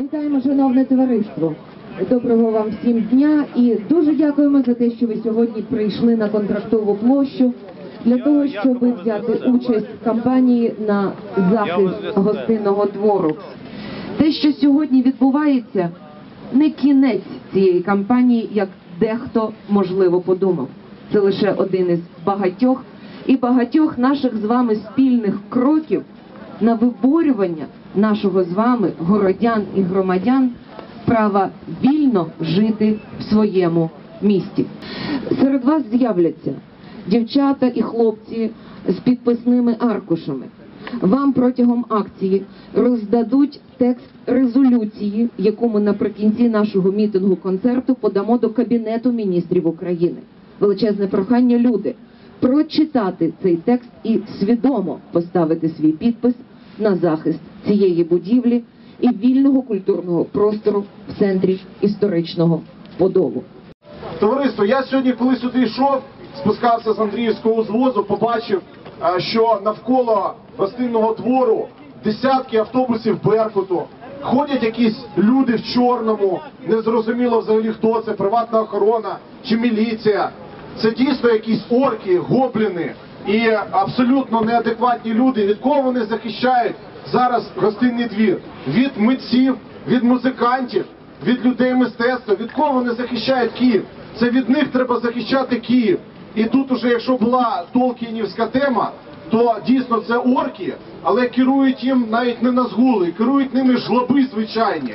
Вітаємо, шановне товариство. Доброго вам всім дня і дуже дякуємо за те, що ви сьогодні прийшли на контрактову площу для того, щоб взяти участь в кампанії на захист гостинного двору. Те, що сьогодні відбувається, не кінець цієї кампанії, як дехто можливо подумав. Це лише один із багатьох і багатьох наших з вами спільних кроків на виборювання нашого з вами городян і громадян права вільно жити в своєму місті. Серед вас з'являться дівчата і хлопці з підписними аркушами. Вам протягом акції роздадуть текст резолюції, яку ми наприкінці нашого мітингу концерту подамо до Кабінету міністрів України. Величезне прохання люди прочитати цей текст і свідомо поставити свій підпис на захист цієї будівлі і вільного культурного простору в центрі історичного Подолу. Товариство, я сьогодні, коли сюди йшов, спускався з Андріївського звозу, побачив, е, що навколо гостинного двору десятки автобусів Беркуту. Ходять якісь люди в чорному, незрозуміло взагалі хто це, приватна охорона чи міліція. Це дійсно якісь орки, гобліни і абсолютно неадекватні люди. Від кого вони захищають зараз гостинний двір? Від митців, від музикантів, від людей мистецтва. Від кого вони захищають Київ? Це від них треба захищати Київ. І тут уже, якщо була Толкінівська тема, то дійсно це орки, але керують їм навіть не назгули, керують ними жлоби звичайні.